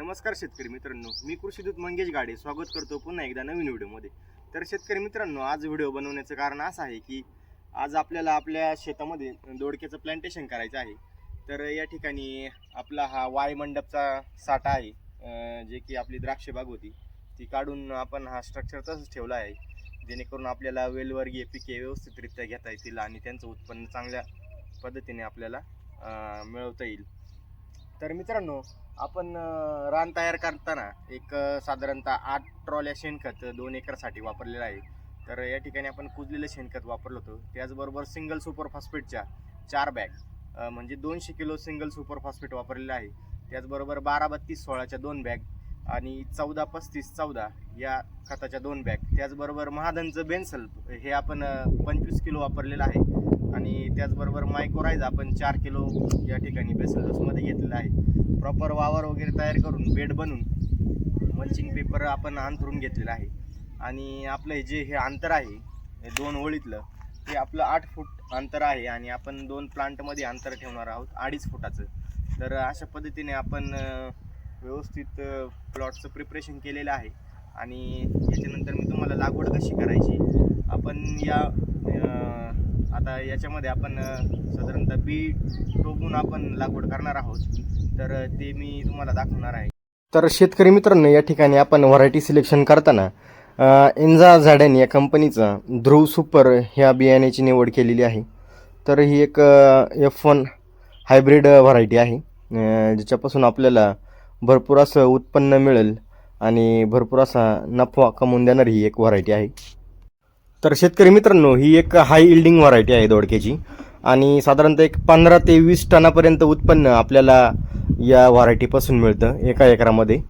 नमस्कार शेतकरी मित्रांनो मी कृषीदूत मंगेश गाडे स्वागत करतो पुन्हा एकदा नवीन व्हिडिओमध्ये. तर शेतकरी मित्रांनो आज व्हिडिओ बनवण्याचं कारण असं आहे की आज आपल्याला आपल्या शेतामध्ये दोडक्याचं प्लांटेशन करायचं आहे. तर या ठिकाणी आपला हा वाय मंडपचा साठा आहे जे की आपली द्राक्ष बाग होती. ती काढून आपण हा स्ट्रक्चर तसंच ठेवला आहे जेणेकरून आपल्याला वेलवर्गीय पिके व्यवस्थितरित्या घेता येतील आणि त्यांचं उत्पन्न चांगल्या पद्धतीने आपल्याला मिळवता येईल. तर मित्रांनो आपण रान तयार करताना एक साधारणतः आठ ट्रॉल्या शेणखत दोन एकरसाठी वापरलेलं आहे. तर या ठिकाणी आपण कुजलेलं शेणखत वापरलं होतं. त्याचबरोबर सिंगल सुपर फॉस्फेटच्या चार बॅग म्हणजे दोनशे किलो सिंगल सुपर फॉस्फेट वापरलेलं आहे. त्याचबरोबर बारा बत्तीस सोळाच्या दोन बॅग आणि चौदा पस्तीस चौदा या खताच्या दोन बॅग. त्याचबरोबर महादनचं बेन्सल हे आपण पंचवीस किलो वापरलेलं आहे. आणि त्याचबरोबर मायक्रोराईज आपण चार किलो या ठिकाणी बेसल डोसमध्ये घेतलेलं आहे. प्रॉपर वावर वगैरे तयार करून बेड बनवून मल्चिंग पेपर आपण अंथरून घेतलेलं आहे. आणि आपलं जे हे अंतर आहे हे दोन ओळीतलं ते आपलं आठ फूट अंतर आहे आणि आपण दोन प्लांटमध्ये अंतर ठेवणार आहोत अडीच फुटाचं. तर अशा पद्धतीने आपण व्यवस्थित प्लॉटचं प्रिपरेशन केलेलं आहे. आणि याच्यानंतर मी तुम्हाला लागवड कशी करायची? आपण या आता याच्यामध्ये आपण साधारणतः बी टोकून आपण लागवड करणार आहोत. तर ते मी तुम्हाला दाखवणार आहे. तर शेतकरी मित्रांनो या ठिकाणी आपण व्हरायटी सिलेक्शन करताना एन्झा झाडॅन या कंपनीचा ध्रुव सुपर ह्या बियाण्याची निवड केलेली आहे. तर ही एक एफ वन हायब्रिड व्हरायटी आहे. ज्याच्यापासून आपल्याला भरपूर असं उत्पन्न मिळेल आणि भरपूर असा नफा कमवून देणारी ही एक व्हरायटी आहे. तर शेतकरी मित्रांनो ही एक हाय इल्डिंग व्हरायटी आहे दोडक्याची. आणि साधारणतः एक पंधरा ते वीस टनापर्यंत उत्पन्न आपल्याला या व्हरायटीपासून मिळतं एका एकरामध्ये.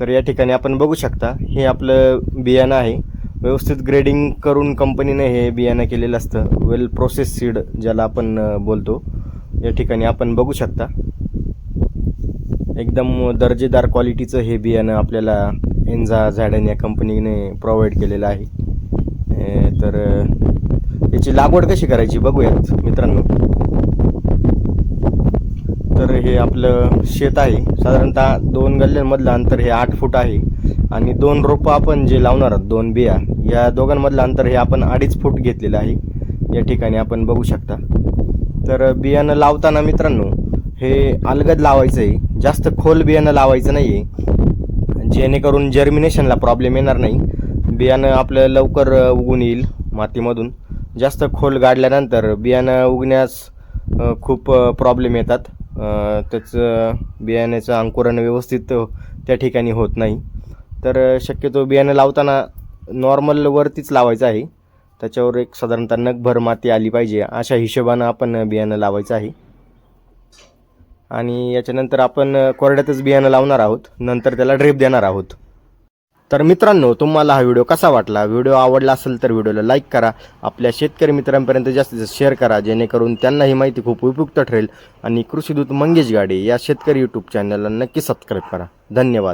तर या ठिकाणी आपण बघू शकता हे आपलं बियाणं आहे. व्यवस्थित ग्रेडिंग करून कंपनीने हे बियाणं केलेलं असतं. वेल प्रोसेस सीड ज्याला आपण बोलतो. या ठिकाणी आपण बघू शकता. एकदम दर्जेदार क्वालिटीचं हे बियाणं आपल्याला एन्झा झाडन या कंपनीने प्रोव्हाइड केलेलं आहे. तर याची लागवड कशी करायची बघूयात मित्रांनो. तर हे आपलं शेत आहे. साधारणतः दोन गल्ल्यांमधलं अंतर हे आठ फूट आहे आणि दोन रोपं आपण जे लावणार आहोत दोन बिया या दोघांमधलं अंतर हे आपण अडीच फूट घेतलेलं आहे. या ठिकाणी आपण बघू शकता. तर बियाणं लावताना मित्रांनो हे अलगद लावायचं आहे जास्त खोल बियाणं लावायचं नाही आहे जेणेकरून जर्मिनेशनला प्रॉब्लेम येणार नाही. बियाणं आपलं लवकर उगून येईल मातीमधून. जास्त खोल गाडल्यानंतर बियाणं उगण्यास खूप प्रॉब्लेम येतात. त्याचं बियाण्याचं अंकुरण व्यवस्थित त्या ठिकाणी होत नाही. तर शक्यतो बियाणं लावताना नॉर्मल वरतीच लावायचं आहे. त्याच्यावर एक साधारणतः नगभर माती आली पाहिजे. अशा हिशोबानं आपण बियाणं लावायचं आहे. आणि याच्यानंतर आपण कोरड्यातच बियाणं लावणार आहोत. नंतर त्याला ड्रिप देणार आहोत. तर मित्रांनो तुम्हाला हा व्हिडिओ कसा वाटला? व्हिडिओ आवडला असेल तर व्हिडिओला लाईक करा. आपल्या शेतकरी मित्रांपर्यंत जास्तीत जास्त शेअर करा. जेणेकरून त्यांना ही माहिती खूप उपयुक्त ठरेल. आणि कृषीदूत मंगेश गाडे या शेतकरी यूट्यूब चॅनलला नक्की सबस्क्राईब करा. धन्यवाद.